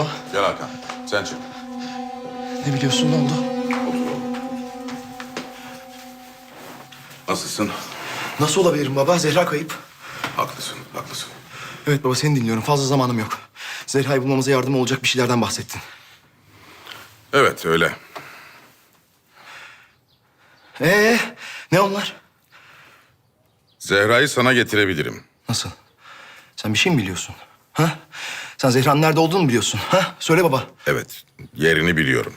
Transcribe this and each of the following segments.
Baba Gel Hakan. Sen çık. ne biliyorsun ne oldu? Nasılsın? Nasıl olabilirim baba? Zehra kayıp. Haklısın, haklısın. Evet baba seni dinliyorum. Fazla zamanım yok. Zehra'yı bulmamıza yardım olacak bir şeylerden bahsettin. Evet, öyle. Ee, ne onlar? Zehra'yı sana getirebilirim. Nasıl? Sen bir şey mi biliyorsun? Ha? Sen Zehra'nın nerede olduğunu mu biliyorsun? Ha? Söyle baba. Evet, yerini biliyorum.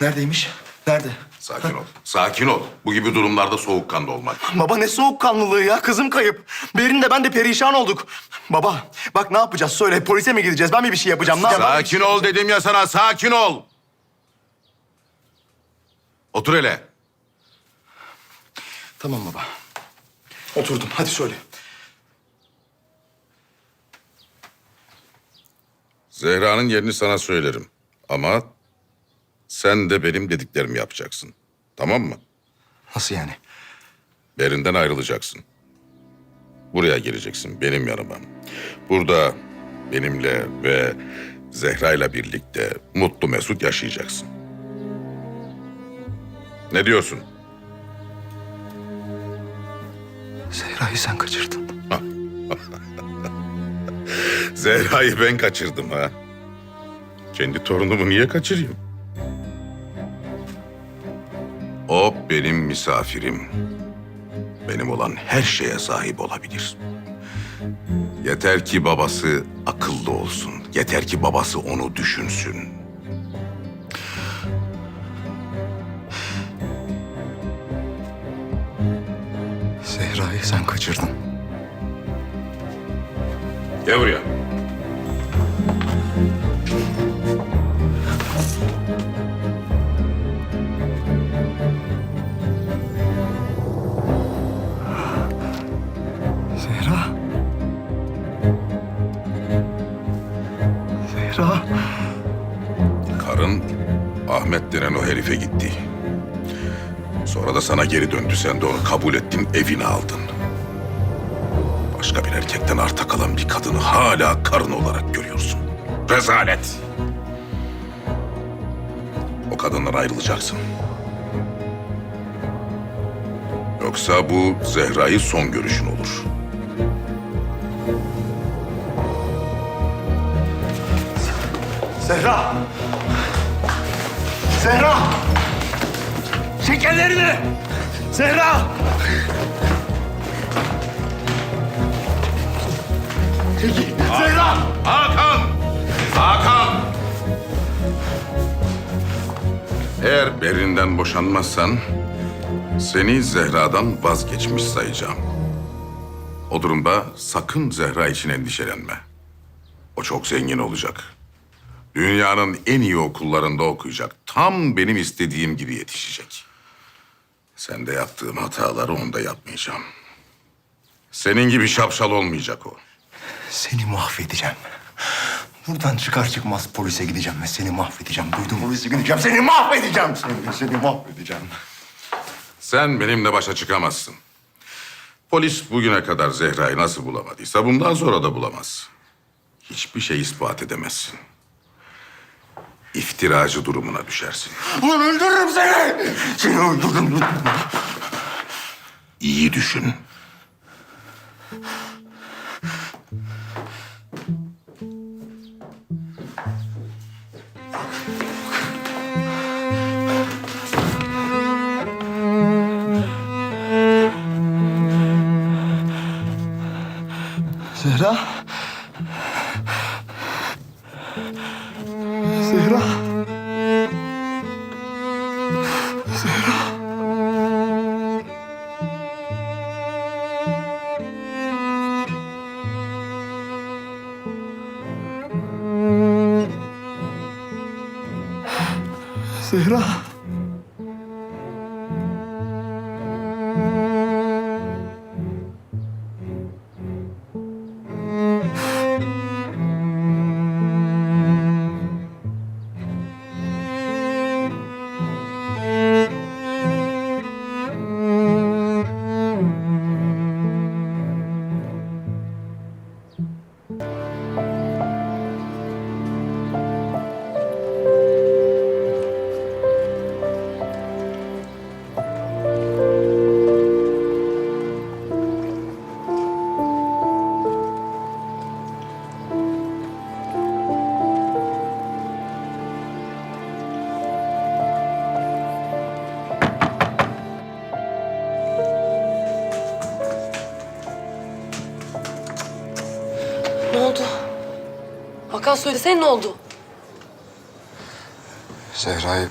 Neredeymiş? Nerede? Sakin ol, sakin ol. Bu gibi durumlarda soğukkanlı olmak. Baba ne soğukkanlılığı ya. Kızım kayıp. Berin de ben de perişan olduk. Baba bak ne yapacağız? Söyle polise mi gideceğiz? Ben mi bir şey yapacağım? Ne yapalım? Sakin ol dedim ya sana, sakin ol. Otur hele. Tamam baba. Oturdum. Hadi söyle. Zehra'nın yerini sana söylerim. Ama sen de benim dediklerimi yapacaksın. Tamam mı? Nasıl yani? Berinden ayrılacaksın. Buraya geleceksin benim yanıma. Burada benimle ve Zehra'yla birlikte mutlu mesut yaşayacaksın. Ne diyorsun? Zehra'yı sen kaçırdın. Zehra'yı ben kaçırdım ha. Kendi torunumu niye kaçırayım? O benim misafirim. Benim olan her şeye sahip olabilir. Yeter ki babası akıllı olsun. Yeter ki babası onu düşünsün. Zehra'yı sen kaçırdın. Gel buraya. Herife gitti. Sonra da sana geri döndü. Sen de onu kabul ettin, evine aldın. Başka bir erkekten arta kalan bir kadını hala karın olarak görüyorsun. Rezalet. O kadından ayrılacaksın. Yoksa bu Zehra'yı son görüşün olur. Zehra. Zehra. Çek ellerini. Zehra. Zehra. Hakan! Hakan! Eğer Berin'den boşanmazsan seni Zehra'dan vazgeçmiş sayacağım. O durumda sakın Zehra için endişelenme. O çok zengin olacak. Dünyanın en iyi okullarında okuyacak. Tam benim istediğim gibi yetişecek. Sen de yaptığım hataları onda yapmayacağım. Senin gibi şapşal olmayacak o. Seni mahvedeceğim. Buradan çıkar çıkmaz polise gideceğim ve seni mahvedeceğim. Duydun mu? Polise gideceğim. Seni mahvedeceğim. Seni, seni mahvedeceğim. Sen benimle başa çıkamazsın. Polis bugüne kadar Zehra'yı nasıl bulamadıysa bundan sonra da bulamaz. Hiçbir şey ispat edemezsin. İftiracı durumuna düşersin. Ulan öldürürüm seni. Seni öldürürüm. İyi düşün. Kral. Zehra. Hakan söylesene ne oldu? Zehra'yı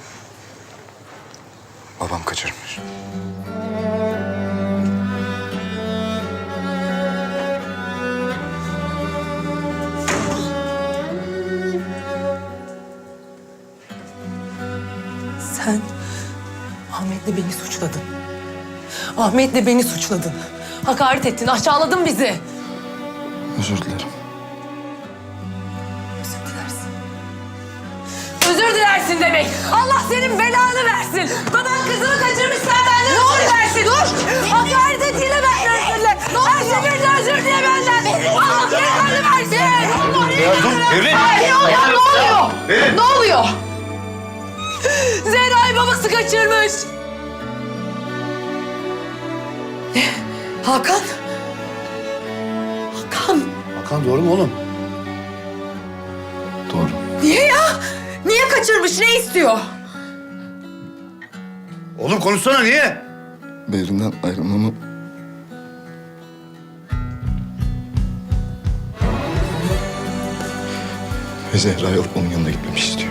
babam kaçırmış. Sen Ahmet'le beni suçladın. Ahmet'le beni suçladın. Hakaret ettin, aşağıladın bizi. Özür dilerim. Dilersin demek. Allah senin belanı versin. Baban kızını kaçırmış sen benden ne özür versin. Dur. Hakaret ettiğine ben özür dilerim. Her seferinde özür dile benden. Allah belanı versin. Allah Devrin! Ay, ne oluyor? Ne oluyor? Ne oluyor? Zehra'yı babası kaçırmış. Ne? Hakan? Hakan? Hakan doğru mu oğlum? Doğru. Niye ya? Niye kaçırmış? Ne istiyor? Oğlum konuşsana niye? Berin'den ayrılmamı... Ve Zehra'yı alıp onun yanına gitmemi istiyor.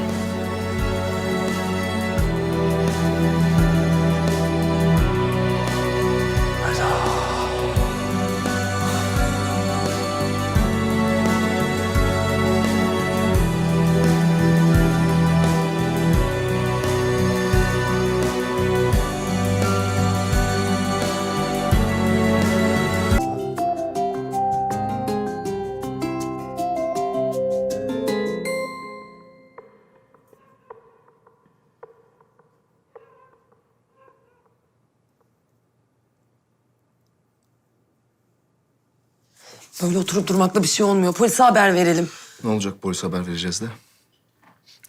Böyle oturup durmakla bir şey olmuyor. Polise haber verelim. Ne olacak polis haber vereceğiz de?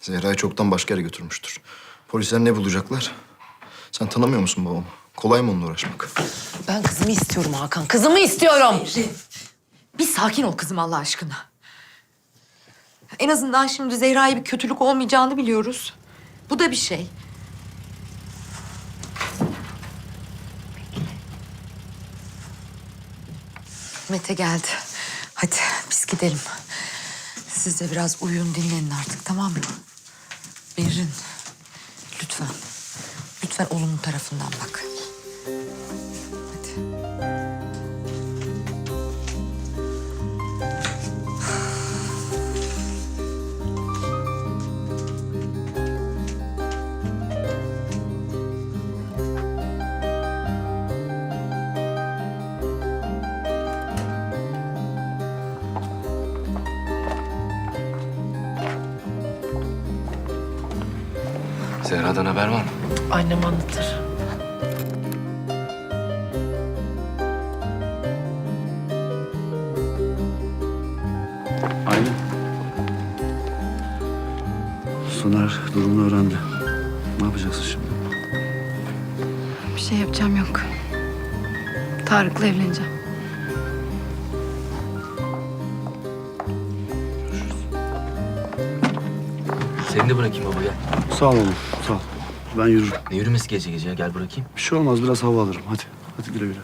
Zehra'yı çoktan başka yere götürmüştür. Polisler ne bulacaklar? Sen tanımıyor musun babamı? Kolay mı onunla uğraşmak? Ben kızımı istiyorum Hakan. Kızımı istiyorum. Bir sakin ol kızım Allah aşkına. En azından şimdi Zehra'ya bir kötülük olmayacağını biliyoruz. Bu da bir şey. Mete geldi. Hadi biz gidelim. Siz de biraz uyuyun dinlenin artık tamam mı? Berin lütfen. Lütfen olumlu tarafından bak. Zehra'dan haber var mı? Annem anlatır. Aynen. Soner durumunu öğrendi. Ne yapacaksın şimdi? Bir şey yapacağım yok. Tarık'la evleneceğim. Seni de bırakayım baba gel. Sağ ol oğlum, sağ ol. Ben yürürüm. Ne yürümesi gece gece ya gel bırakayım. Bir şey olmaz, biraz hava alırım. Hadi, hadi güle güle.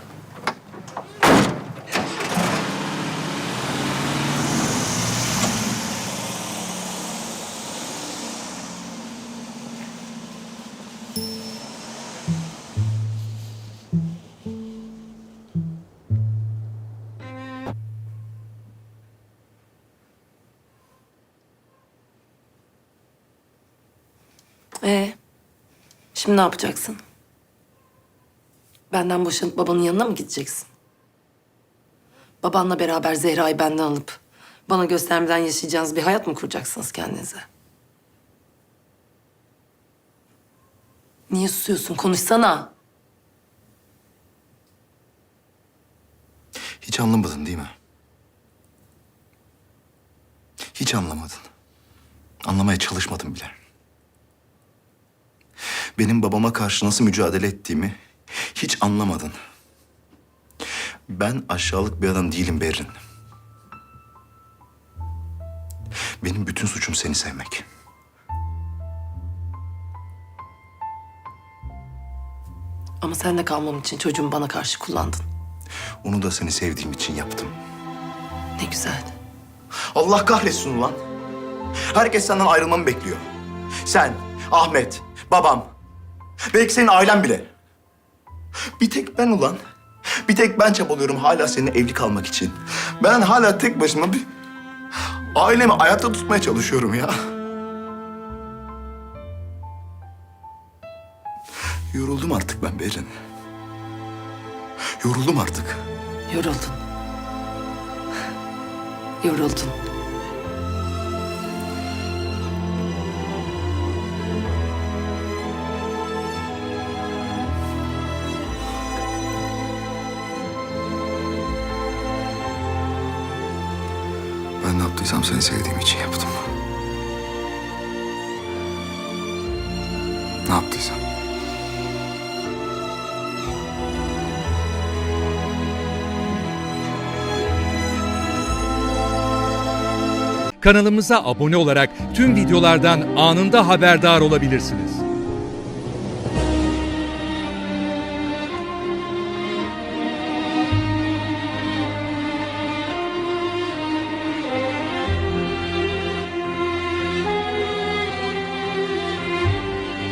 Şimdi ne yapacaksın? Benden boşanıp babanın yanına mı gideceksin? Babanla beraber Zehra'yı benden alıp bana göstermeden yaşayacağınız bir hayat mı kuracaksınız kendinize? Niye susuyorsun? Konuşsana. Hiç anlamadın değil mi? Hiç anlamadın. Anlamaya çalışmadın bile. Benim babama karşı nasıl mücadele ettiğimi hiç anlamadın. Ben aşağılık bir adam değilim Berrin. Benim bütün suçum seni sevmek. Ama sen de kalmam için çocuğumu bana karşı kullandın. Onu da seni sevdiğim için yaptım. Ne güzel. Allah kahretsin ulan. Herkes senden ayrılmamı bekliyor. Sen, Ahmet, babam, belki senin ailen bile. Bir tek ben ulan. Bir tek ben çabalıyorum hala seninle evli kalmak için. Ben hala tek başıma bir ailemi ayakta tutmaya çalışıyorum ya. Yoruldum artık ben Berin. Yoruldum artık. Yoruldun. Yoruldun. Yaptıysam seni sevdiğim için yaptım. Ne yaptıysam. Kanalımıza abone olarak tüm videolardan anında haberdar olabilirsiniz.